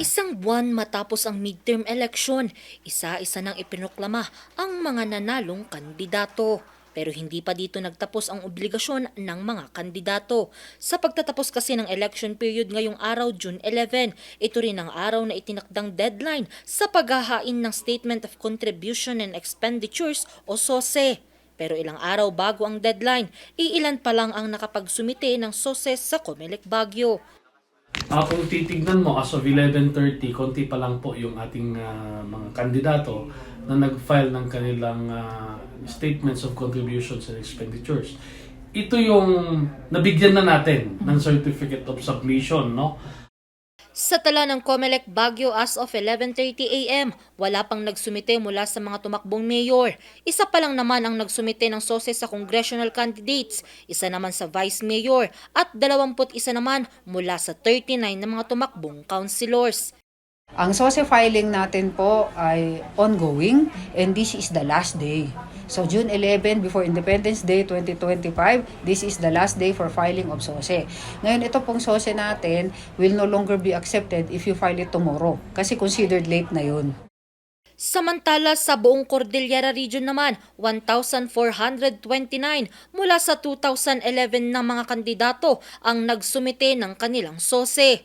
Isang buwan matapos ang midterm election, isa-isa nang ipinuklama ang mga nanalong kandidato. Pero hindi pa dito nagtapos ang obligasyon ng mga kandidato. Sa pagtatapos kasi ng election period ngayong araw, June 11, ito rin ang araw na itinakdang deadline sa paghahain ng Statement of Contribution and Expenditures o SOSE. Pero ilang araw bago ang deadline, iilan pa lang ang nakapagsumite ng SOSE sa Comelec Baguio. Ah, kung titignan mo, as of 11.30, konti pa lang po yung ating ah, mga kandidato na nag-file ng kanilang ah, statements of contributions and expenditures. Ito yung nabigyan na natin ng certificate of submission, no? Sa tala ng Comelec Baguio as of 11.30 a.m., wala pang nagsumite mula sa mga tumakbong mayor. Isa pa lang naman ang nagsumite ng sose sa congressional candidates, isa naman sa vice mayor at 21 naman mula sa 39 na mga tumakbong councilors. Ang SOSE filing natin po ay ongoing and this is the last day. So June 11 before Independence Day 2025, this is the last day for filing of SOSE. Ngayon ito pong SOSE natin will no longer be accepted if you file it tomorrow kasi considered late na yun. Samantala sa buong Cordillera Region naman, 1,429 mula sa 2011 na mga kandidato ang nagsumite ng kanilang sose.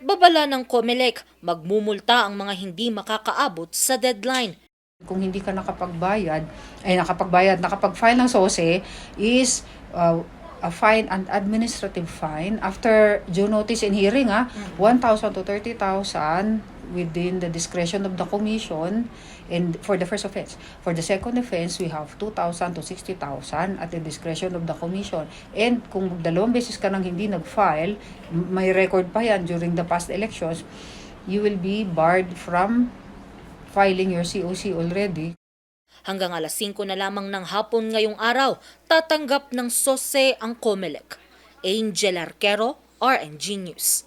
Babala ng Comelec, magmumulta ang mga hindi makakaabot sa deadline. Kung hindi ka nakapagbayad, ay nakapagbayad, nakapag-file ng SOSE is uh, a fine and administrative fine. After due notice and hearing ah 1,000 to 30,000 within the discretion of the commission and for the first offense. For the second offense we have 2,000 to 60,000 at the discretion of the commission. And kung dalawang beses ka nang hindi nag-file may record pa yan during the past elections you will be barred from filing your COC already Hanggang alas 5 na lamang ng hapon ngayong araw, tatanggap ng sose ang Comelec. Angel Arquero, RNG News.